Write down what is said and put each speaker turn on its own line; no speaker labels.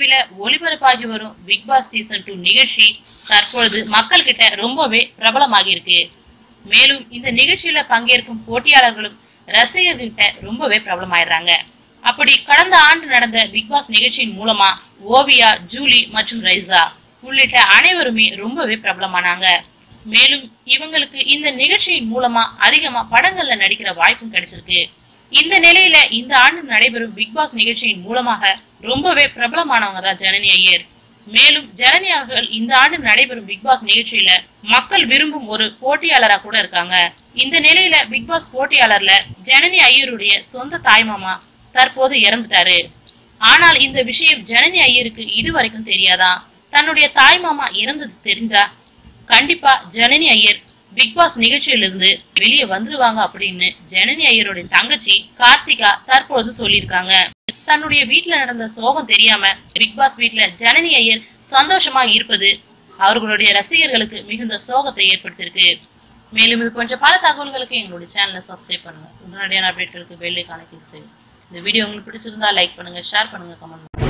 டிவில ஒளிபரப்பாகி வரும் big Boss season two நிகழ்ச்சி தற்பொழுது மக்கள் கிட்ட ரொம்பவே பிரபலமாகி இருக்கு மேலும் இந்த நிகழ்ச்சியில பங்கேற்கும் போட்டியாளர்களும் ரசிகர்கிட்ட ரொம்பவே பிரபலமாயிடுறாங்க. அப்படி கடந்த ஆண்டு நடந்த பிக் பாஸ் நிகழ்ச்சியின் மூலமா ஓவியா ஜூலி மற்றும் ரைசா உள்ளிட்ட அனைவருமே ரொம்பவே பிரபலமானாங்க. மேலும் இவங்களுக்கு இந்த நிகழ்ச்சியின் மூலமா அதிகமா படங்கள்ல நடிக்கிற வாய்ப்பும் கிடைச்சிருக்கு. இந்த நிலையில இந்த ஆண்டு நடைபெறும் பிக் பாஸ் நிகழ்ச்சியின் மூலமாக ரொம்பவே பிரபலமானவங்க தான் ஜனனி ஐயர். மேலும் ஜனனி அவர்கள் இந்த ஆண்டு நடைபெறும் பிக் பாஸ் நிகழ்ச்சியில மக்கள் விரும்பும் ஒரு போட்டியாளரா கூட இருக்காங்க. இந்த நிலையில பிக் பாஸ் போட்டியாளர்ல ஜனனி ஐயருடைய சொந்த தாய்மாமா தற்போது இறந்துட்டாரு. ஆனால் இந்த விஷயம் ஜனனி ஐயருக்கு இதுவரைக்கும் தெரியாதான் தன்னுடைய தாய்மாமா இறந்தது தெரிஞ்சா? கண்டிப்பா ஜனனி ஐயர் பிக் பாஸ் நிகழ்ச்சியிலிருந்து வெளியே வந்துருவாங்க அப்படின்னு ஜனனி ஐயருடைய தங்கச்சி கார்த்திகா தற்பொழுது சொல்லியிருக்காங்க. தன்னுடைய வீட்டுல நடந்த சோகம் தெரியாம பிக் பாஸ் வீட்டுல ஜனனி ஐயர் சந்தோஷமா இருப்பது அவர்களுடைய ரசிகர்களுக்கு மிகுந்த சோகத்தை ஏற்படுத்தியிருக்கு. மேலும் இது போன்ற பல தகவல்களுக்கு எங்களுடைய சேனலை சப்ஸ்கிரைப் பண்ணுங்க. உடனடியான அப்டேட்களுக்கு பெல்லை கிளிக் செய்யும் இந்த வீடியோ உங்களுக்கு பிடிச்சிருந்தா லைக் பண்ணுங்க ஷேர் பண்ணுங்க கமெண்ட் பண்ணுங்க.